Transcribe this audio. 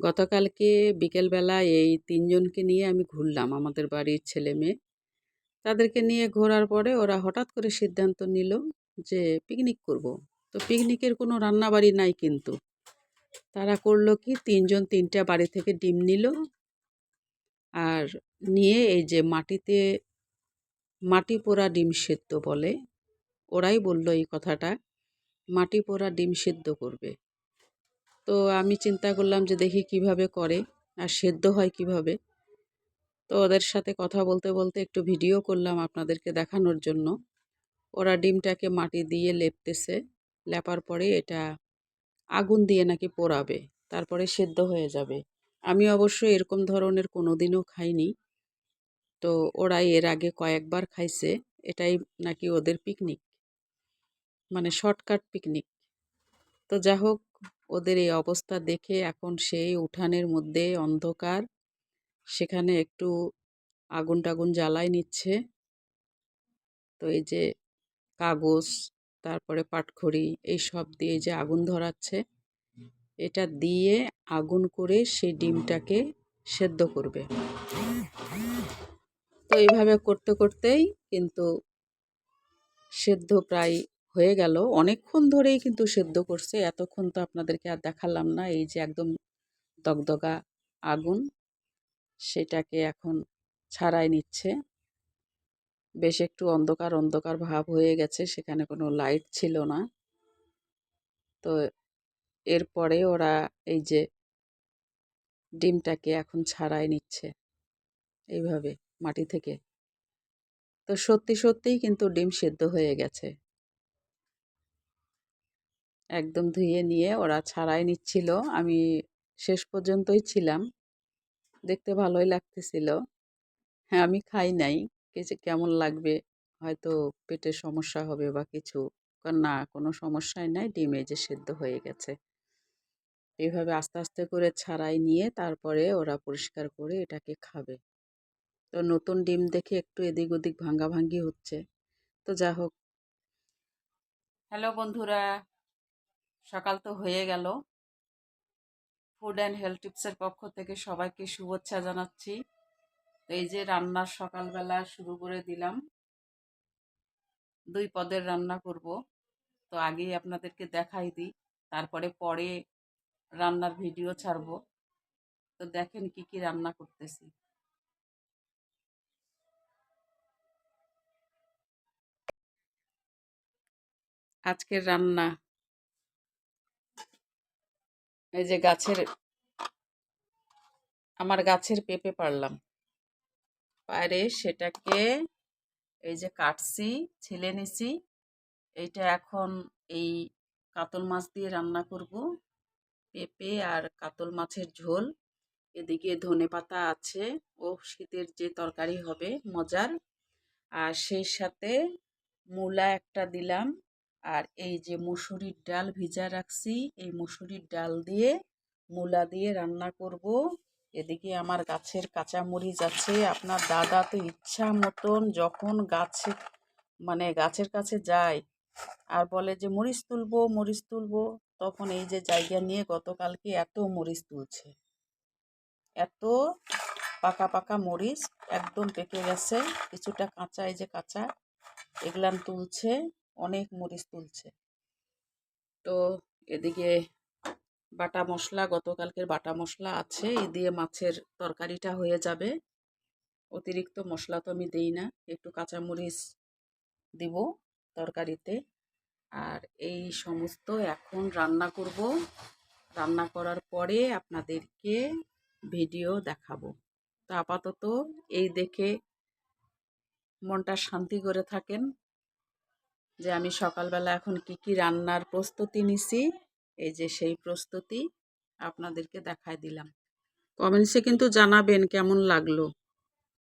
গতকালকে বিকেলবেলা এই তিনজনকে নিয়ে আমি ঘুরলাম, আমাদের বাড়ির ছেলে মেয়ে তাদেরকে নিয়ে ঘোরার পরে ওরা হঠাৎ করে সিদ্ধান্ত নিল যে পিকনিক করব। তো পিকনিকের কোনো রান্নাবাড়ি নাই কিন্তু। তারা করল কি, তিনজন তিনটা বাড়ি থেকে ডিম নিল আর নিয়ে এই যে মাটিতে, মাটি পোড়া ডিম সেদ্ধ বলে, ওরাই বলল এই কথাটা, মাটি পোড়া ডিম সেদ্ধ করবে। তো আমি চিন্তা করলাম যে দেখি কীভাবে করে আর সেদ্ধ হয় কীভাবে। তো ওদের সাথে কথা বলতে বলতে একটু ভিডিও করলাম আপনাদেরকে দেখানোর জন্য। ওরা ডিমটাকে মাটি দিয়ে লেপতেছে, লেপার পরে এটা আগুন দিয়ে নাকি পোড়াবে, তারপরে সেদ্ধ হয়ে যাবে। আমি অবশ্য এরকম ধরনের কোনো দিনও খাইনি। তো ওরা এর আগে কয়েকবার খাইছে, এটাই নাকি ওদের পিকনিক মানে শর্টকাট পিকনিক তো যা হোক ওদের এই অবস্থা দেখে এখন সেই উঠানের মধ্যে অন্ধকার। সেখানে একটু আগুন টাগুন জ্বালাই নিচ্ছে। তো এই যে কাগজ, তারপরে পাটখড়ি, এই সব দিয়ে যে আগুন ধরাচ্ছে, এটা দিয়ে আগুন করে সেই ডিমটাকে সেদ্ধ করবে। তো এইভাবে করতে, করতেই কিন্তু সেদ্ধ প্রায় হয়ে গেল। অনেকক্ষণ ধরেই কিন্তু সেদ্ধ করছে। এতক্ষণ তো আপনাদেরকে আর দেখালাম না। এই যে একদম দগদগা আগুন, সেটাকে এখন ছাড়াই নিচ্ছে। বেশ একটু অন্ধকার অন্ধকার ভাব হয়ে গেছে। সেখানে কোনো লাইট ছিল না। তো এরপরে ওরা এই যে ডিমটাকে এখন ছাড়াই নিচ্ছে এইভাবে মাটি থেকে। তো সত্যি, সত্যিই কিন্তু ডিম সেদ্ধ হয়ে গেছে। একদম ধুয়ে নিয়ে ওরা ছাড়াই নিচ্ছিল। আমি শেষ পর্যন্তই ছিলাম। দেখতে ভালোই লাগতেছিল। হ্যাঁ আমি খাই নাই। কিছু কেমন লাগবে? হয়তো পেটের সমস্যা হবে বা কিছু। না, কোনো সমস্যাই নাই। ডিমে যে সেদ্ধ হয়ে গেছে। এইভাবে আস্তে আস্তে করে ছাড়াই নিয়ে তারপরে ওরা পরিষ্কার করে এটাকে খাবে। তো নতুন ডিম দেখে একটু এদিক ওদিক ভাঙ্গাভাঙ্গি হচ্ছে। তো যা হোক। হ্যালো বন্ধুরা। সকাল তো হয়ে গেল। ফুড অ্যান্ড হেলথ টিপসের পক্ষ থেকে সবাইকে শুভেচ্ছা জানাচ্ছি। তো এই যে রান্নার সকালবেলা শুরু করে দিলাম। দুই পদের রান্না করব। তো আগেই আপনাদেরকে দেখাই দিই। তারপরে পরে রান্নার ভিডিও ছাড়বো। তো দেখেন কি কি রান্না করতেছি। আজকের রান্না এই যে গাছের আমার গাছের পেঁপে পারলাম পারে সেটাকে এই যে কাটছি, ছিলে নিছি। এইটা এখন এই কাতল মাছ দিয়ে রান্না করব। পেঁপে আর কাতল মাছের ঝোল। এদিকে ধনে পাতা আছে। ও শীতের যে তরকারি হবে, মজার। আর সেই সাথে মূলা একটা দিলাম। আর এই যে মুসুরির ডাল ভিজা রাখছি, এই মুসুরির ডাল দিয়ে মূলা দিয়ে রান্না করব। এদিকে আমার গাছের কাঁচা মরিচ আছে, আপনার দাদা তো ইচ্ছা মতন যখন গাছে মানে গাছের কাছে যায় আর বলে যে মরিচ তুলবো মরিচ তুলবো, তখন এই যে জায়গা নিয়ে গতকালকে এত মরিচ তুলছে। এত পাকা পাকা মরিচ একদম পেকে গেছে, কিছুটা কাঁচা এই যে কাঁচা, এগুলান তুলছে। অনেক মরিচ তুলছে। তো এদিকে বাটা মশলা, গতকালকের বাটা মশলা আছে, এ দিয়ে মাছের তরকারিটা হয়ে যাবে। অতিরিক্ত মশলা তো আমি দিই না, একটু কাঁচামরিচ দিব তরকারিতে। আর এই সমস্ত এখন রান্না করব। রান্না করার পরে আপনাদেরকে ভিডিও দেখাবো। তো আপাতত এই দেখে মনটা শান্তি করে থাকেন। যে আমি সকালবেলা এখন কি কি রান্নার প্রস্তুতি নিছি, এই যে সেই প্রস্তুতি আপনাদেরকে দেখায় দিলাম। কমেন্টসে কিন্তু জানাবেন কেমন লাগল।